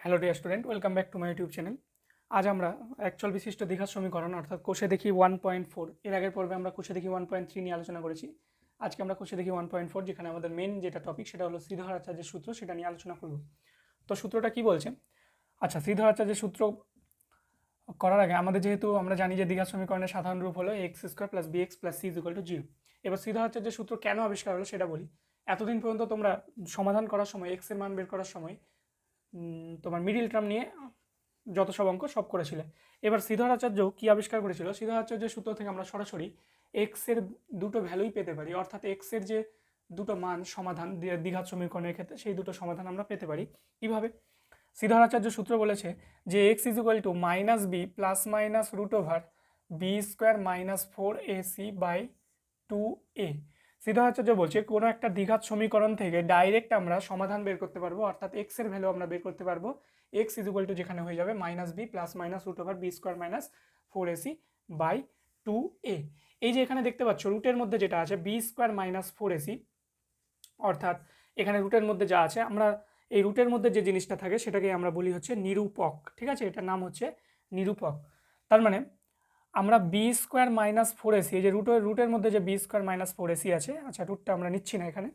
Hello dear student, welcome back to my YouTube channel. আজ আমরা actual বিশিষ্ট দীঘার সমীকরণ, অর্থাৎ কোষে দেখি ওয়ান পয়েন্ট ফোর এর আগের পর্বে আমরা কোষে দেখি ওয়ান পয়েন্ট থ্রি নিয়ে আলোচনা করেছি। আজকে আমরা কোষে দেখি ওয়ান পয়েন্ট ফোর যেখানে আমাদের মেন যেটা টপিক সেটা হলো শ্রীধর আচার্যের সূত্র, সেটা নিয়ে আলোচনা করব। তো সূত্রটা কি বলছে? আচ্ছা শ্রীধর আচার্যের সূত্র করার আগে আমাদের যেহেতু আমরা জানি যে দীঘার সমীকরণের সাধারণ রূপ হলো x square plus b x plus c equal to zero এবার শ্রীধর আচার্যের সূত্র কেন আবিষ্কার হলো সেটা বলি। এতদিন পর্যন্ত তোমরা সমাধান করার সময় এক্সের মান বের করার সময় তোমার মিডিল টার্ম নিয়ে যত সব অঙ্ক সব করেছিলে। এবার শ্রীধর আচার্য কি আবিষ্কার করেছিল? শ্রীধর আচার্যের সূত্র থেকে আমরা সরাসরি এক্সের দুটো ভ্যালুই পেতে পারি। অর্থাৎ এক্সের যে দুটো মান সমাধান দি- দ্বিঘাত সমীকরণের ক্ষেত্রে, সেই দুটো সমাধান আমরা পেতে পারি। কীভাবে? শ্রীধর আচার্য সূত্র বলেছে যে x is equal to minus b plus minus root over b square minus four a c by two a Siddhacharya বলছে, কোনো একটা দ্বিঘাত সমীকরণ থেকে ডাইরেক্ট আমরা সমাধান বের করতে পারব, অর্থাৎ এক্সের ভ্যালু আমরা বের করতে পারব। এক্স ইজ ইকুয়াল টু যেখানে হয়ে যাবে minus b plus minus root over b square minus four ac by two a এই যে এখানে দেখতে পাচ্ছ রুটের মধ্যে যেটা আছে b square minus four ac অর্থাৎ এখানে রুটের মধ্যে যা আছে, আমরা এই রুটের মধ্যে যে জিনিসটা থাকে সেটাকে আমরা বলি হচ্ছে নিরূপক। ঠিক আছে? এটার নাম হচ্ছে নিরূপক। তার মানে আমরা b square minus four ac এই যে রুটের রুটের মধ্যে যে b square minus four ac আছে আচ্ছা রুটটা আমরা নিচ্ছি না এখানে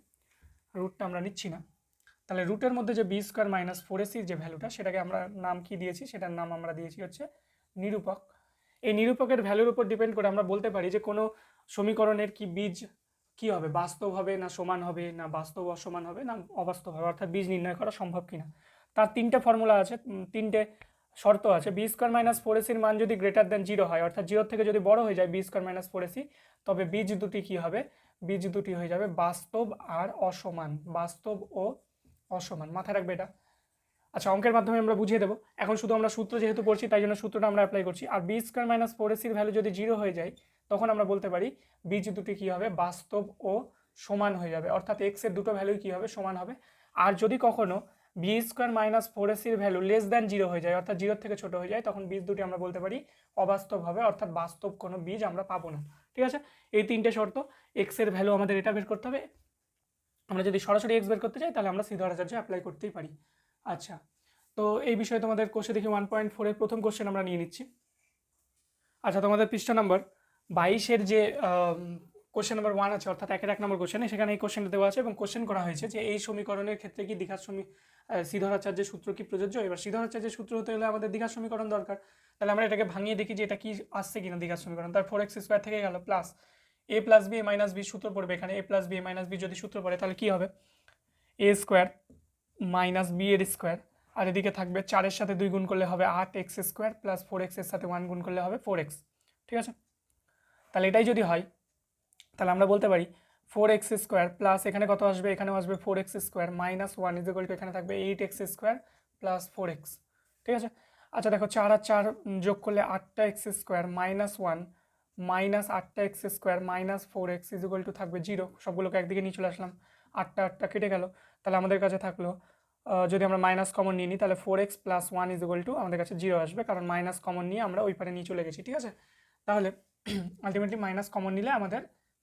রুটটা আমরা নিচ্ছি না, তাহলে রুটের মধ্যে যে বি স্কোয়ার মাইনাস ফোর এসির যে ভ্যালুটা সেটাকে আমরা নাম কি দিয়েছি, সেটার নাম আমরা দিয়েছি হচ্ছে নিরূপক, এই নিরূপকের ভ্যালুর উপর ডিপেন্ড করে আমরা বলতে পারি যে কোনো সমীকরণের কি বীজ কি হবে, বাস্তব হবে না সমান হবে, না বাস্তব অসমান হবে, না অবাস্তব হবে, অর্থাৎ বীজ নির্ণয় করা সম্ভব কিনা, তার তিনটে ফর্মুলা আছে তিনটে শর্ত আছে বি স্কোয়ার মাইনাস ফোর এসির মান যদি গ্রেটার দেন জিরো হয়, অর্থাৎ জিরোর থেকে যদি বড় হয়ে যায় b square minus four ac তবে বীজ দুটি কি হবে? বীজ দুটি হয়ে যাবে বাস্তব আর অসমান, বাস্তব ও অসমান। মাথায় রাখবে এটা। আচ্ছা অঙ্কের মাধ্যমে আমরা বুঝিয়ে দেবো। এখন শুধু আমরা সূত্র যেহেতু পড়ছি, তাই জন্য সূত্রটা আমরা অ্যাপ্লাই করছি। আর বি স্কোয়ার মাইনাস ফোর এসির ভ্যালু যদি জিরো হয়ে যায়, তখন আমরা বলতে পারি বীজ দুটি কী হবে? বাস্তব ও সমান হয়ে যাবে। অর্থাৎ এক্সের দুটো ভ্যালুই কী হবে? সমান হবে। আর যদি কখনো বি স্কোয়ার মাইনাস ফোর এসির ভ্যালু লেস দ্যান জিরো হয়ে যায়, অর্থাৎ জিরো থেকে ছোট হয়ে যায়, তখন বীজ দুটি আমরা বলতে পারি অবাস্তব হবে, অর্থাৎ বাস্তব কোনো বীজ আমরা পাবো না। ঠিক আছে? এই তিনটে শর্ত এক্সের ভ্যালু আমাদের এটা বের করতে হবে। আমরা যদি সরাসরি এক্স বের করতে চাই তাহলে আমরা সিদ্ধারাচার্য অ্যাপ্লাই করতেই পারি। আচ্ছা তো এই বিষয়ে তোমাদের কোষে দেখি ওয়ান পয়েন্ট ফোরের প্রথম কোশ্চেন আমরা নিয়ে নিচ্ছি। আচ্ছা তোমাদের পৃষ্ঠা নম্বর বাইশের যে কোশ্চেন নাম্বার ওয়ান আছে, অর্থাৎ একের এক নম্বর কোশ্চেনে সেখানে এই কোশ্চেনটা দেওয়া আছে এবং কোশ্চেন করা হয়েছে যে এই সমীকরণের ক্ষেত্রে কি দীঘার সমী শ্রীধরাচার্যের সূত্র কি প্রযোজ্য? এবার শ্রীধরাচার্যের সূত্র হতে হলে আমাদের দীঘার সমীকরণ দরকার। তাহলে আমরা এটাকে ভাঙিয়ে দেখি যে এটা কি আসছে কিনা দীঘার সমীকরণ। তার ফোর এক্স স্কোয়ার থেকে গেল plus a plus b minus b সূত্র পড়বে এখানে। A plus b minus b যদি সূত্র পড়ে, তাহলে কি হবে? এ স্কোয়ার মাইনাস বি এর স্কোয়ার আর এদিকে থাকবে চারের সাথে দুই গুণ করলে হবে আট এক্স স্কোয়ার প্লাস ফোর এক্সের সাথে ওয়ান গুণ করলে হবে ফোর এক্স ঠিক আছে? তাহলে এটাই যদি হয় তাহলে আমরা বলতে পারি ফোর এক্স স্কোয়ার প্লাস এখানে কত আসবে? এখানেও আসবে four x square minus one is equal to এখানে থাকবে eight x square plus four x ঠিক আছে? আচ্ছা দেখো চার আর চার যোগ করলে আটটা x square minus one minus আটটা x square minus four x is equal to থাকবে জিরো সবগুলোকে একদিকে নিয়ে চলে আসলাম, আটটা আটটা কেটে গেল। তাহলে আমাদের কাছে থাকল যদি আমরা মাইনাস কমন নিয়ে নিই, তাহলে four x plus one is equal to আমাদের কাছে জিরো আসবে, কারণ মাইনাস কমন নিয়ে আমরা ওই পারে নিয়ে চলে গেছি, ঠিক আছে? তাহলে আলটিমেটলি মাইনাস কমন নিলে আমাদের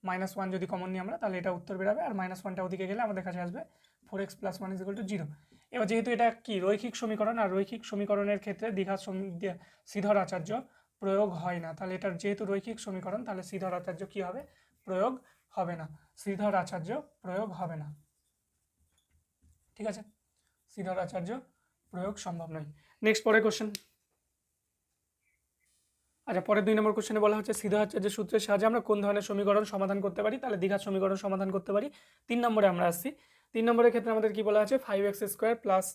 মাইনাস ওয়ান যদি কমন নিই আমরা, তাহলে এটা উত্তর বেরোবে, আর মাইনাস ওয়ানটা ওদিকে গেলে আমাদের কাছে আসবে four x plus one is equal to zero এবার যেহেতু এটা কি, রৈখিক সমীকরণ, আর রৈখিক সমীকরণের ক্ষেত্রে দীঘা শ্রীধর আচার্য প্রয়োগ হয় না, তাহলে এটার যেহেতু রৈখিক সমীকরণ, তাহলে শ্রীধর আচার্য কি হবে? প্রয়োগ হবে না। শ্রীধর আচার্য প্রয়োগ হবে না। ঠিক আছে? শ্রীধর আচার্য প্রয়োগ সম্ভব নয়। নেক্সট পরের কোশ্চেন আচ্ছা পরের দুই নম্বর কোশ্চেনে বলা হচ্ছে, সিধা আচার্যের সূত্রের সাহায্যে আমরা কোন ধরনের সমীকরণ সমাধান করতে পারি? তাহলে দীঘার সমীকরণ সমাধান করতে পারি। তিন নম্বরে আমরা আসছি। তিন নম্বরের ক্ষেত্রে আমাদের কি বলা আছে five x square plus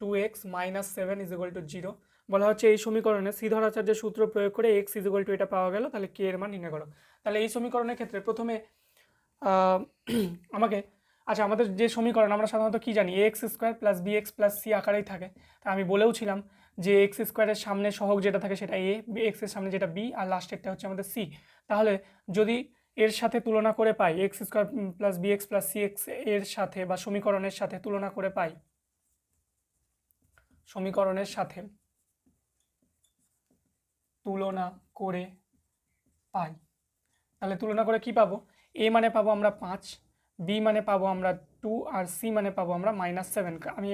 two x minus seven is equal to zero বলা হচ্ছে এই সমীকরণে শ্রীধর আচার্যের সূত্র প্রয়োগ করে এক্স ইজ ইকুয়াল টু এটা পাওয়া গেল। তাহলে কে এর মান নির্ণয় করো। তাহলে এই সমীকরণের ক্ষেত্রে প্রথমে আমাকে আচ্ছা আমাদের যে সমীকরণ আমরা সাধারণত কি জানি? X square plus b x plus c আকারেই থাকে। তা আমি বলেও ছিলাম যে এক্স স্কোয়ারের সামনে সহগ যেটা থাকে সেটা এ এক্সের সামনে যেটা বি আর লাস্টেরটা হচ্ছে আমাদের সি তাহলে যদি এর সাথে তুলনা করে পাই x square plus b x plus c এক্সের সাথে বা সমীকরণের সাথে তুলনা করে পাই, সমীকরণের সাথে তুলনা করে পাই, তাহলে তুলনা করে কি পাবো? এ মানে পাবো আমরা পাঁচ বি মানে পাবো আমরা টু আর সি মানে পাবো আমরা মাইনাস সেভেন আমি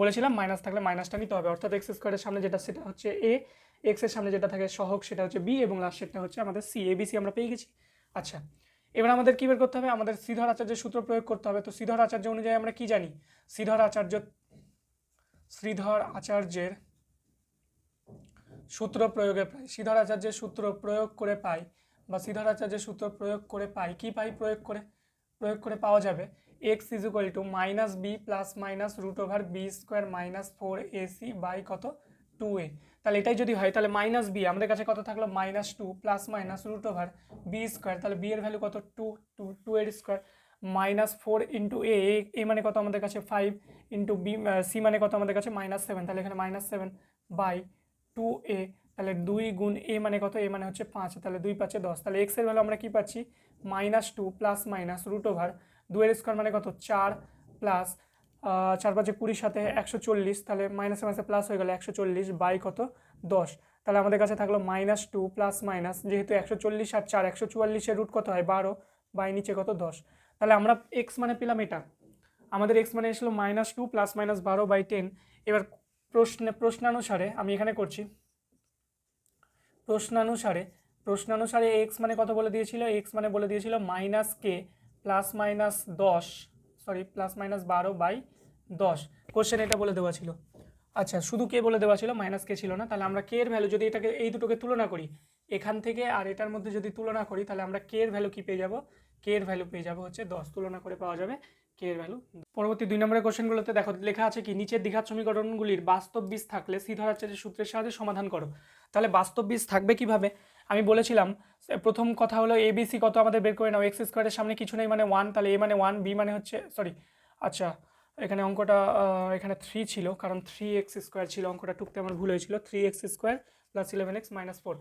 বলেছিলাম মাইনাস থাকলে মাইনাসটা নিতে হবে, অর্থাৎ এক্স স্কোয়ারের সামনে যেটা, সেটা হচ্ছে এ এক্সের সামনে যেটা থাকে সহক সেটা হচ্ছে বি এবং লাস্টেরটা হচ্ছে আমাদের সি এ বি সি আমরা পেয়ে গেছি। আচ্ছা এবার আমাদের কী বের করতে হবে? আমাদের শ্রীধর আচার্যের সূত্র প্রয়োগ করতে হবে। তো শ্রীধর আচার্য অনুযায়ী আমরা কি জানি? শ্রীধর আচার্য শ্রীধর আচার্যের সূত্র প্রয়োগে পাই। শ্রীধর আচার্যের সূত্র প্রয়োগ করে পাই বা শ্রীধর আচার্যের সূত্র প্রয়োগ করে পাই। কি পাই? প্রয়োগ করে প্রয়োগ করে পাওয়া যাবে। X is equal to minus b plus minus root over b square minus four a c by কত? টু এ তাহলে এটাই যদি হয়, তাহলে মাইনাস বি আমাদের কাছে কত থাকল? Minus two plus minus root over b square তাহলে বি এর ভ্যালু কত? টু টু টু এর square minus four into a a মানে কত আমাদের কাছে? ফাইভ ইন্টু বি সি মানে কত আমাদের কাছে? মাইনাস সেভেন তাহলে এখানে minus seven by two a তাহলে দুই গুণ এ মানে কত? এ মানে হচ্ছে পাঁচ। তাহলে দুই পাঁচে দশ। তাহলে এক্সের ভ্যালু আমরা কি পাচ্ছি? Minus two plus minus root over দুয়ের স্কোয়ার মানে কত? চার প্লাস চার পাঁচে কুড়ির সাথে একশো চল্লিশ, তাহলে মাইনাসে মাইনাসে প্লাস হয়ে গেলো একশো চল্লিশ বাই কত? দশ। তাহলে আমাদের কাছে থাকল মাইনাস টু প্লাস মাইনাস যেহেতু একশো চল্লিশ আর চার, একশো চুয়াল্লিশের রুট কত হয়? বারো। বাই নিচে কত? দশ। তাহলে আমরা এক্স মানে পেলাম এটা। আমাদের এক্স মানে এসলো মাইনাস টু প্লাস মাইনাস বারো বাই টেন এবার প্রশ্নে, প্রশ্নানুসারে আমি এখানে করছি। প্রশ্নানুসারে প্রশ্নানুসারে এক্স মানে কত বলে দিয়েছিল? এক্স মানে বলে দিয়েছিল মাইনাস কে প্লাস মাইনাস দশ সরি প্লাস মাইনাস বারো বাই দশ। কোশ্চেন এটা বলে দেওয়া ছিল। আচ্ছা শুধু কে বলে দেওয়া ছিল? মাইনাস কে ছিল না। তাহলে আমরা কে এর ভ্যালু যদি এটাকে, এই দুটোকে তুলনা করি, এখান থেকে আর এটার মধ্যে যদি তুলনা করি, তাহলে আমরা কে এর ভ্যালু কী পেয়ে যাব? কে এর ভ্যালু পেয়ে যাব হচ্ছে দশ। তুলনা করে পাওয়া যাবে কে এর ভ্যালু পরবর্তী দুই নম্বরের কোশ্চেনগুলোতে দেখো, লেখা আছে কি, নিচের দ্বিঘাত সমীকরণগুলির বাস্তব বীজ থাকলে শ্রীধরাচার্যের সূত্রের সাহায্যে সমাধান করো। তাহলে বাস্তব বীজ থাকবে কীভাবে? আমি বলেছিলাম প্রথম কথা হলো এবিসি কত আমাদের বের করে নাও এক্স স্কোয়ারের সামনে কিছু নেই মানে ওয়ান তাহলে এ মানে ওয়ান বি মানে হচ্ছে সরি আচ্ছা এখানে অঙ্কটা এখানে থ্রি ছিল, কারণ থ্রি এক্স স্কোয়ার ছিল, অঙ্কটা টুকতে আমার ভুল হয়েছিল three x square plus eleven x minus four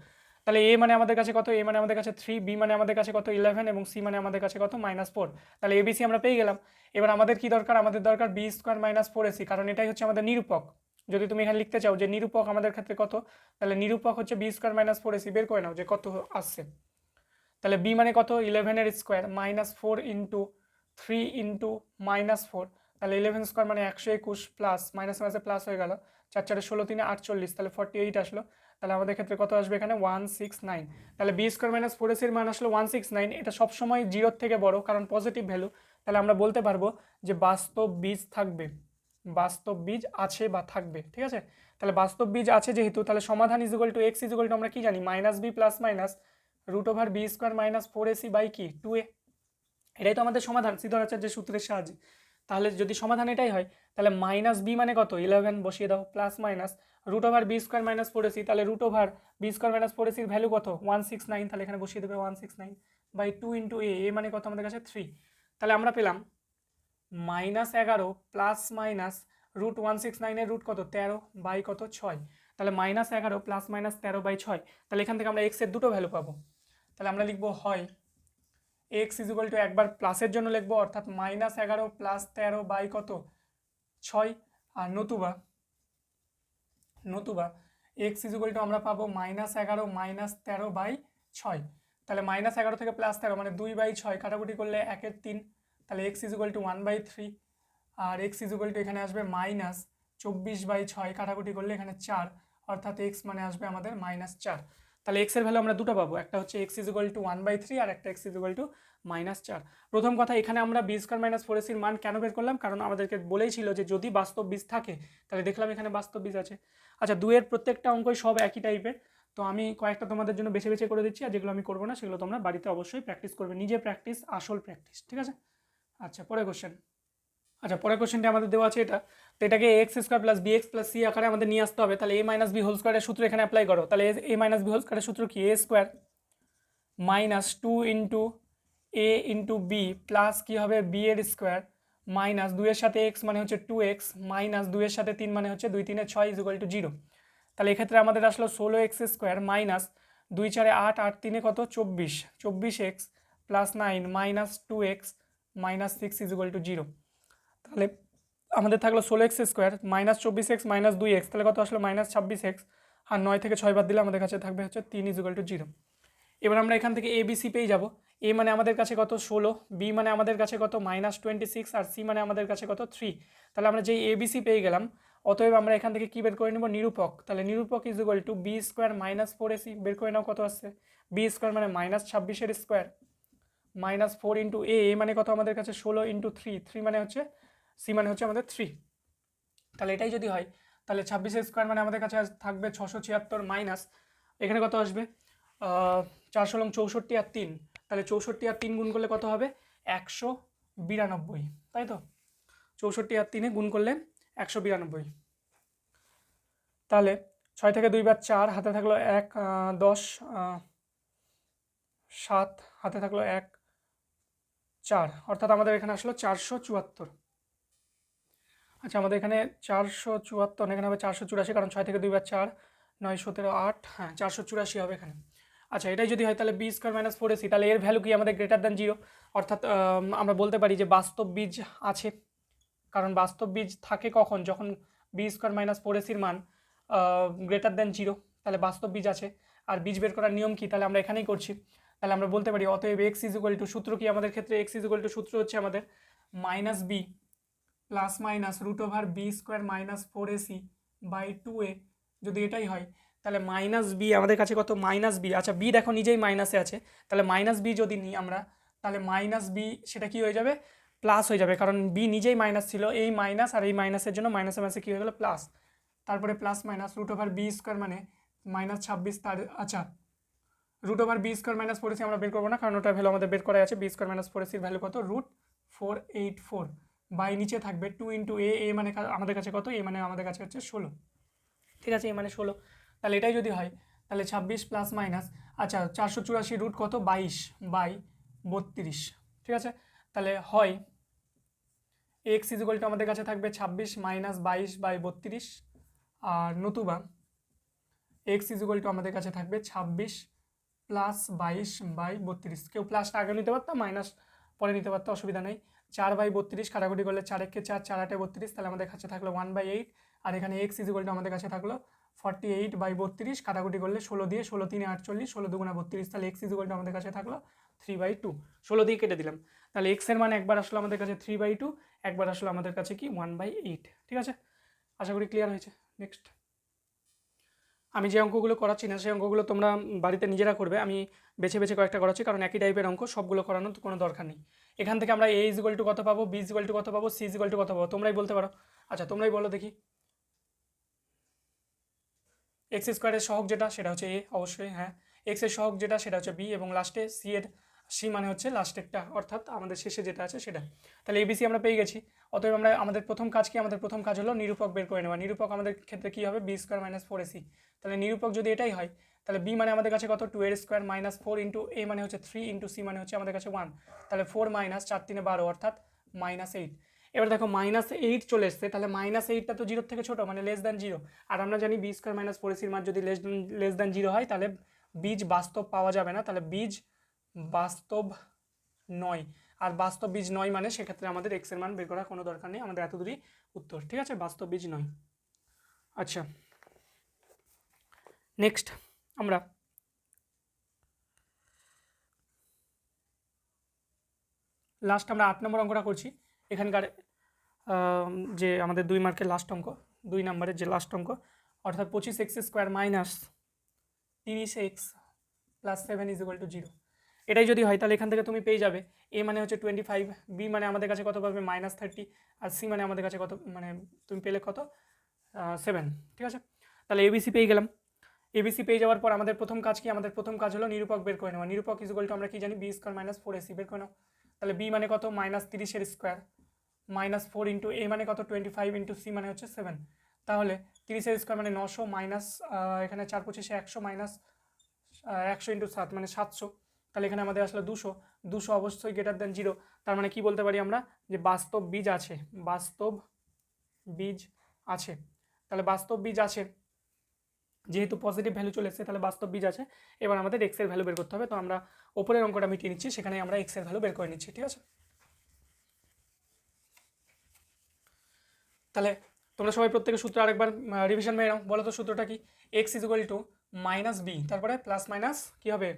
তাহলে এ মানে আমাদের কাছে কত এ মানে আমাদের কাছে থ্রি বি মানে আমাদের কাছে কত ইলেভেন এবং সি মানে আমাদের কাছে কত মাইনাস ফোর তাহলে এবিসি আমরা পেয়ে গেলাম, এবার আমাদের কি দরকার, আমাদের দরকার b square minus four a c কারণ এটাই হচ্ছে আমাদের নিরূপক যদি তুমি এখানে লিখতে চাও যে নিরূপক আমাদের ক্ষেত্রে কত, তাহলে নিরূপক হচ্ছে b square minus four a c বের করে নাও যে কত আসছে। তাহলে বি মানে কত? ইলেভেনের square minus four into three into minus four তাহলে ইলেভেন স্কোয়ার মানে একশো একুশ প্লাস মাইনাস মাইনাসে প্লাস হয়ে গেল। চার চারে ষোলো তিনে আটচল্লিশ, তাহলে ফর্টি এইট আসলো। তাহলে আমাদের ক্ষেত্রে কত আসবে এখানে? ওয়ান সিক্স নাইন তাহলে বি স্কোয়ার মাইনাস ফোর এসির মান আসলো ওয়ান সিক্স নাইন এটা সবসময় জিরোর থেকে বড়, কারণ পজিটিভ ভ্যালু তাহলে আমরা বলতে পারব যে বাস্তব বীজ থাকবে। বাস্তব বীজ আছে বা থাকবে, ঠিক আছে? তাহলে বাস্তব বীজ আছে যেহেতু, তাহলে সমাধান equal to x equal to আমরা কি জানি? Minus b plus minus root over b square minus four a c by কি? টু এ এটাই তো আমাদের সমাধান, সিদ্ধরাচার্যের সূত্রের সাহায্যে। তাহলে যদি সমাধান এটাই হয়, তাহলে মাইনাস বি মানে কত? ইলেভেন বসিয়ে দাও plus minus root over b square minus four a c তাহলে root over b square minus four এসির ভ্যালু কত? ওয়ান সিক্স নাইন তাহলে এখানে বসিয়ে দেবে one six nine by two into a a মানে কত আমাদের কাছে? থ্রি তাহলে আমরা পেলাম মাইনাস এগারো plus minus root one six নাইনের রুট কত? তেরো বাই কত? ছয়। তাহলে মাইনাস এগারো প্লাস মাইনাস তেরো বাই ছয়। তাহলে এখান থেকে আমরা এক্সের দুটো ভ্যালু পাবো। তাহলে আমরা লিখব হয় এক্স ইজুগাল টু একবার প্লাসের জন্য লিখব, অর্থাৎ মাইনাস এগারো প্লাস তেরো বাই কত? ছয়। আর নতুবা নতুবা এক্স ইজুগাল টু আমরা পাবো মাইনাস এগারো মাইনাস তেরো বাই ছয়। তাহলে মাইনাস এগারো থেকে প্লাস তেরো মানে দুই বাই ছয় কাটাকুটি করলে একের তিন। তাহলে x equal to one by three R x equal to এখানে আসবে মাইনাস চব্বিশ বাই ছয় কাটাকুটি করলে এখানে চার, অর্থাৎ এক্স মানে আসবে আমাদের মাইনাস চার। তাহলে এক্সের ভ্যালু আমরা দুটো পাবো, একটা হচ্ছে x equal to one by three আর একটা এক্স ইজুগাল টু মাইনাস চার। প্রথম কথা, এখানে আমরা বি স্কোয়ার মাইনাস ফোর এসির মান কেন বের করলাম? কারণ আমাদেরকে বলেই ছিল যে যদি বাস্তব বীজ থাকে, তাহলে দেখলাম এখানে বাস্তব বীজ আছে। আচ্ছা দুয়ের প্রত্যেকটা অঙ্কই সব একই টাইপের তো আমি কয়েকটা তোমাদের জন্য বেছে বেছে করে দিচ্ছি, আর যেগুলো আমি করব না, সেগুলো তোমরা বাড়িতে অবশ্যই প্র্যাকটিস করবে। নিজে প্র্যাকটিস আসল প্র্যাকটিস ঠিক আছে? আচ্ছা পরে কোশ্চেন আচ্ছা পরের কোশ্চেনটা আমাদের দেওয়া আছে এটা। তো এটাকে x square plus b x plus c আকারে আমাদের নিয়ে আসতে হবে। তাহলে এ মাইনাস বি হোল স্কোয়ারের সূত্র এখানে অ্যাপ্লাই করো। তাহলে এ মাইনাস বি হোল স্কোয়ারের সূত্র কি? A square minus two into a into b plus কী হবে? বি এর স্কোয়ার মাইনাস দুইয়ের সাথে এক্স মানে হচ্ছে টু এক্স মাইনাস দুইয়ের সাথে তিন মানে হচ্ছে দুই তিনে ছয় ইজুগাল টু জিরো তাহলে এক্ষেত্রে আমাদের আসলো ষোলো এক্স স্কোয়ার মাইনাস দুই চারে আট আট তিনে কত? চব্বিশ। চব্বিশ x plus nine minus two x minus six equal to zero তাহলে আমাদের থাকল ষোলো এক্স স্কোয়ার মাইনাস চব্বিশ এক্স মাইনাস দুই এক্স তাহলে কত আসলো? মাইনাস ছাব্বিশ এক্স আর নয় থেকে ছয় বাদ দিলে আমাদের কাছে থাকবে হচ্ছে তিন ইজুগাল টু জিরো এবার আমরা এখান থেকে এবিসি পেয়ে যাব। এ মানে আমাদের কাছে কত? ষোলো। বি মানে আমাদের কাছে কত? মাইনাস টোয়েন্টি সিক্স আর সি মানে আমাদের কাছে কত? থ্রি তাহলে আমরা যেই এবিসি পেয়ে গেলাম, অতএব আমরা এখান থেকে কী বের করে নেব? নিরূপক। তাহলে নিরূপক is equal to b square minus four a c বের করে নাও কত আসছে? বি স্কোয়ার মানে মাইনাস ছাব্বিশের square minus four into a a মানে কত আমাদের কাছে? ষোলো ইন্টু থ্রি। থ্রি মানে হচ্ছে, সি মানে হচ্ছে আমাদের থ্রি। তাহলে এটাই যদি হয়, তাহলে ছাব্বিশের স্কোয়ার মানে আমাদের কাছে থাকবে ছশো ছিয়াত্তর মাইনাস, এখানে কত আসবে? চারশো লং চৌষট্টি আর তিন। তাহলে চৌষট্টি আর তিন গুণ করলে কত হবে? একশো বিরানব্বই। তাই তো? চৌষট্টি আর তিনে গুণ করলে একশো বিরানব্বই। তাহলে ছয় থেকে দুইবার চার, হাতে থাকল এক দশ সাত, হাতে থাকল এক চার, অর্থাৎ আমাদের এখানে আসলো চারশো চুয়াত্তর। আচ্ছা আমাদের এখানে চারশো চুয়াত্তর, এখানে হবে চারশো চুরাশি, কারণ ছয় থেকে দুইবার চার নয় সতেরো আট হ্যাঁ চারশো চুরাশি হবে এখানে। আচ্ছা এটাই যদি হয়, তাহলে b square minus four a c তাহলে এর ভ্যালু কি আমাদের গ্রেটার দ্যান জিরো? অর্থাৎ আমরা বলতে পারি যে বাস্তব বীজ আছে। কারণ বাস্তব বীজ থাকে কখন? যখন বি স্কোয়ার মাইনাস ফোর এসির মান গ্রেটার দ্যান জিরো, তাহলে বাস্তব বীজ আছে। আর বীজ বের করার নিয়ম কি? তাহলে আমরা এখানেই করছি। তাহলে আমরা বলতে পারি, অতএব এক্স ইজ ইকুয়াল টু সূত্র কি আমাদের ক্ষেত্রে? এক্স ইজ ইকুয়াল টু সূত্র হচ্ছে আমাদের minus b plus minus root over b square minus four a c by two a যদি এটাই হয়, তাহলে মাইনাস বি আমাদের কাছে কত? মাইনাস বি আচ্ছা বি দেখো নিজেই মাইনাসে আছে। তাহলে মাইনাস বি যদি নিই আমরা, তাহলে মাইনাস বি সেটা কি হয়ে যাবে? প্লাস হয়ে যাবে। কারণ বি নিজেই মাইনাস ছিল, এই মাইনাস আর এই মাইনাসের জন্য মাইনাসে মাইনাসে কী হয়ে গেলো? প্লাস তারপরে plus minus root over b square মানে মাইনাস ছাব্বিশ তার আচ্ছা root over b square minus four আমরা বের করব না, কারণ ওটা ভ্যালু আমাদের বের করা আছে b square minus four value কত? Root four eight four by নিচে থাকবে টু ইন্টু এ এ মানে আমাদের কাছে কত? এ মানে আমাদের কাছে হচ্ছে ষোলো। ঠিক আছে? এ মানে ষোলো। তাহলে এটাই যদি হয়, তাহলে ছাব্বিশ প্লাস মাইনাস আচ্ছা চারশো চুরাশি রুট কত? বাইশ বাই বত্রিশ। ঠিক আছে? তাহলে হয় এক্স ইজুগলটা আমাদের কাছে থাকবে ছাব্বিশ মাইনাস বাইশ বাই বত্রিশ। আর নতুবা এক্স ইজুগল টু আমাদের কাছে থাকবে ছাব্বিশ প্লাস বাইশ বাই বত্রিশ। কেউ প্লাসটা আগে নিতে পারতো, মাইনাস পরে নিতে পারতো, অসুবিধা নেই। চার বাই বত্রিশ, কাটাকুটি করলে চার একে চার চার আটে বত্রিশ, তাহলে আমাদের কাছে থাকল ওয়ান বাই এইট আর এখানে এক্স ইজুগল টু আমাদের কাছে থাকল ফর্টি এইট বাই বত্রিশ, কাটাকুটি করলে ষোলো দিয়ে ষোলো তিনে আটচল্লিশ, ষোলো দুগুণা বত্রিশ, তাহলে এক্স ইজুগল টু আমাদের কাছে থাকল থ্রি বাই টু ষোলো দিয়ে কেটে দিলাম। তাহলে এক্সের মান একবার আসলো আমাদের কাছে থ্রি বাই টু একবার আসলো আমাদের কাছে কি? ওয়ান বাই এইট ঠিক আছে? আশা করি ক্লিয়ার হয়েছে। নেক্সট আমি যে অঙ্কগুলো করাচ্ছি না, সেই অঙ্কগুলো তোমরা বাড়িতে নিজেরা করবে। আমি বেছে বেছে কয়েকটা করাচ্ছি, কারণ একই টাইপের অঙ্ক, সবগুলো করানোর কোনো দরকার নেই। এখান থেকে আমরা এ ইজিক্যাল টু কত পাবো বি ইজিক্যাল টু কত পাবো সি ইজিক্যাল টু কত পাবো, তোমরাই বলতে পারো। আচ্ছা তোমরাই বলো দেখি। এক্স স্কোয়ারের সহগ যেটা, সেটা হচ্ছে এ অবশ্যই হ্যাঁ। এক্সের সহগ যেটা, সেটা হচ্ছে বি এবং লাস্টে সি এর সি মানে হচ্ছে লাস্টেরটা অর্থাৎ আমাদের শেষে যেটা আছে সেটা। তাহলে এবিসি আমরা পেয়ে গেছি। অতএব আমরা আমাদের প্রথম কাজ কি? আমাদের প্রথম কাজ হলো নিরূপক বের করে নেওয়া। নিরূপক আমাদের ক্ষেত্রে কি হবে? B square minus four a c তাহলে নিরূপক যদি এটাই হয়, তাহলে বি মানে আমাদের কাছে কত? টু এর square minus four into a মানে হচ্ছে থ্রি ইন্টু সি মানে হচ্ছে আমাদের কাছে ওয়ান তাহলে ফোর মাইনাস চার তিনে বারো, অর্থাৎ মাইনাস এইট এবার দেখো মাইনাস এইট চলে এসছে, তাহলে মাইনাস এইটটা তো জিরোর থেকে ছোটো মানে লেস দ্যান জিরো আর আমরা জানি বি স্কোয়ার মাইনাস ফোর এসির মান যদি লেস লেস দ্যান জিরো হয়, তাহলে বীজ বাস্তব পাওয়া যাবে না। তাহলে বীজ বাস্তব নয়। আর বাস্তব বীজ নয় মানে সেক্ষেত্রে আমাদের এক্সের মান বের করার কোনো দরকার নেই, আমাদের এত দূরই উত্তর, ঠিক আছে? বাস্তব বীজ নয়। আচ্ছা নেক্সট আমরা লাস্ট আমরা আট নম্বর অঙ্কটা করছি। এখানকার যে আমাদের দুই মার্কের লাস্ট অঙ্ক, দুই নম্বরের যে লাস্ট অঙ্ক, অর্থাৎ পঁচিশ এক্স স্কোয়ার মাইনাস তিরিশ x plus seven is equal to zero এটাই যদি হয়, তাহলে এখান থেকে তুমি পেয়ে যাবে। এ মানে হচ্ছে টোয়েন্টি ফাইভ বি মানে আমাদের কাছে কত পাবে? মাইনাস থার্টি আর সি মানে আমাদের কাছে কত মানে তুমি পেলে কত? সেভেন ঠিক আছে? তাহলে এবিসি পেয়ে গেলাম। এবিসি পেয়ে যাওয়ার পর আমাদের প্রথম কাজ কি? আমাদের প্রথম কাজ হলো নিরূপক বের করে নেওয়া। নিরূপক ইজুগল আমরা কি জানি? B square minus four a c বের করে নাও। তাহলে বি মানে কত? মাইনাস তিরিশের square minus four into a মানে কত? টোয়েন্টি ফাইভ ইন্টু সি মানে হচ্ছে সেভেন তাহলে তিরিশের স্কোয়ার মানে নশো মাইনাস এখানে চার পঁচিশে একশো মাইনাস একশো ইন্টু সাত মানে সাতশো। তাহলে এখানে আমাদের আসলে দুশো। দুশো অবশ্যই গ্রেটার দেন জিরো তার মানে কি বলতে পারি আমরা? যে বাস্তব বীজ আছে। বাস্তব বীজ আছে। তাহলে বাস্তব বীজ আছে। যেহেতু পজিটিভ ভ্যালু চলে এসেছে, তাহলে বাস্তব বীজ আছে। এবার আমাদের এক্সের ভ্যালু বের করতে হবে। তো আমরা ওপরের অঙ্কটা মিটিয়ে নিচ্ছি। সেখানে আমরা এক্সের ভ্যালু বের করে নিচ্ছি, ঠিক আছে? তাহলে তোমরা সবাই প্রত্যেকে সূত্র আরেকবার রিভিশন মেয়ে বলো তো সূত্রটা কি? X is equal to minus b তারপরে প্লাস মাইনাস কী হবে?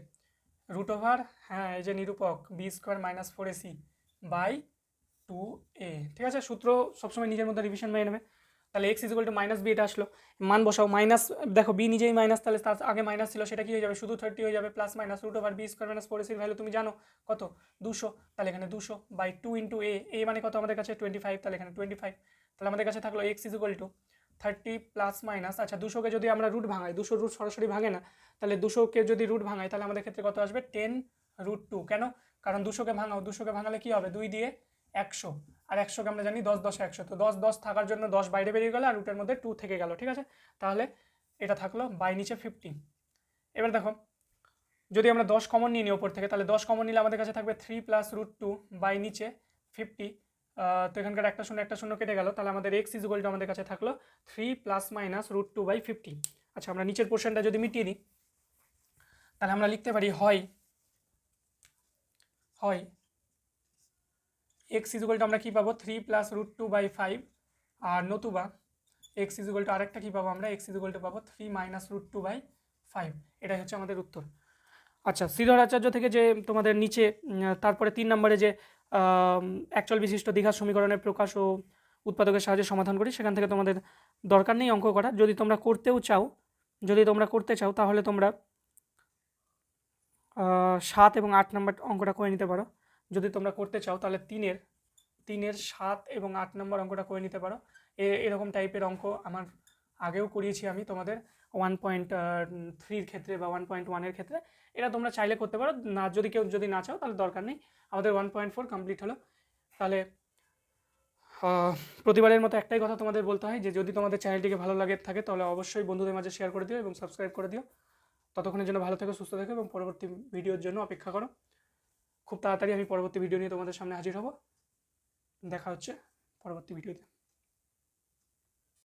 রুট ওভার হ্যাঁ এই যে নিরূপক b square minus four a c by two a ঠিক আছে? সূত্র সবসময় নিজের মধ্যে রিভিশন মেনে নেবে। তাহলে x is equal to minus b এটা আসলো। মান বসাও মাইনাস দেখো বি নিজেই মাইনাস তাহলে তার আগে মাইনাস ছিল, সেটা কি হয়ে যাবে? শুধু থার্টি হয়ে যাবে plus minus root over b square minus four এসির ভ্যালু তুমি জানো কত? দুশো। তাহলে এখানে দুশো by two into a a মানে কত আমাদের কাছে? টোয়েন্টি ফাইভ তাহলে এখানে টোয়েন্টি ফাইভ তাহলে আমাদের কাছে থাকল x is equal to thirty plus minus আচ্ছা দুশোকে যদি আমরা রুট ভাঙাই, দুশো রুট সরাসরি ভাঙে না, তাহলে দুশোকে যদি রুট ভাঙাই, তাহলে আমাদের ক্ষেত্রে কত আসবে? টেন রুট টু কেন? কারণ দুশোকে ভাঙাও দুশোকে ভাঙালে কি হবে? দুই দিয়ে একশো। আর একশোকে আমরা জানি দশ দশে একশো। তো দশ দশ থাকার জন্য দশ বাইরে বেরিয়ে গেলো আর রুটের মধ্যে টু থেকে গেল, ঠিক আছে? তাহলে এটা থাকল বাই নিচে ফিফটি এবার দেখো, যদি আমরা দশ কমন নিয়ে নিই ওপর থেকে, তাহলে দশ কমন নিলে আমাদের কাছে থাকবে three plus root two by নিচে ফিফটি তো এখানকার একটা শূন্য একটা শূন্য কেটে গেল। তাহলে আমাদের এক্স ইজুগলটা আমাদের কাছে থাকল three plus minus root two by fifty আচ্ছা আমরা নিচের পোর্শনটা যদি মিটিয়ে দিই, তাহলে আমরা লিখতে পারি হয় হয় এক্স ইজুগলটা আমরা কী পাবো? Three plus root two by five আর নতুবা এক্স ইজুগলটা আরেকটা কী পাবো আমরা? এক্স ইজুগলটা পাবো three minus root two by five এটাই হচ্ছে আমাদের উত্তর। আচ্ছা শ্রীধর আচার্য থেকে যে তোমাদের নিচে তারপরে তিন নম্বরে যে অ্যাকচুয়াল বিশিষ্ট দীঘার সমীকরণের প্রকাশ ও উৎপাদকের সাহায্যে সমাধান করি। সেখান থেকে তোমাদের দরকার নেই অঙ্ক করা যদি তোমরা করতেও চাও, যদি তোমরা করতে চাও, তাহলে তোমরা সাত এবং আট নম্বর অঙ্কটা করে নিতে পারো। যদি তোমরা করতে চাও, তাহলে তিনের তিনের সাত এবং আট নম্বর অঙ্কটা করে নিতে পারো। এরকম টাইপের অঙ্ক আমার আগেও করিয়েছি আমি তোমাদের ওয়ান পয়েন্ট থ্রির ক্ষেত্রে বা ওয়ান পয়েন্ট ওয়ানের ক্ষেত্রে। এটা তোমরা চাইলে করতে পারো। না, যদি কেউ যদি না চাও, তাহলে দরকার নেই। আমাদের ওয়ান পয়েন্ট ফোর কমপ্লিট হলো। তাহলে প্রতিবারের মতো একটাই কথা তোমাদের বলতে হয় যে, যদি তোমাদের চ্যানেলটিকে ভালো লাগে, থাকে, তাহলে অবশ্যই বন্ধুদের মাঝে শেয়ার করে দিও এবং সাবস্ক্রাইব করে দিও। ততক্ষণের জন্য ভালো থেকো, সুস্থ থেকো এবং পরবর্তী ভিডিওর জন্য অপেক্ষা করো। খুব তাড়াতাড়ি আমি পরবর্তী ভিডিও নিয়ে তোমাদের সামনে হাজির হব। দেখা হচ্ছে পরবর্তী ভিডিওতে।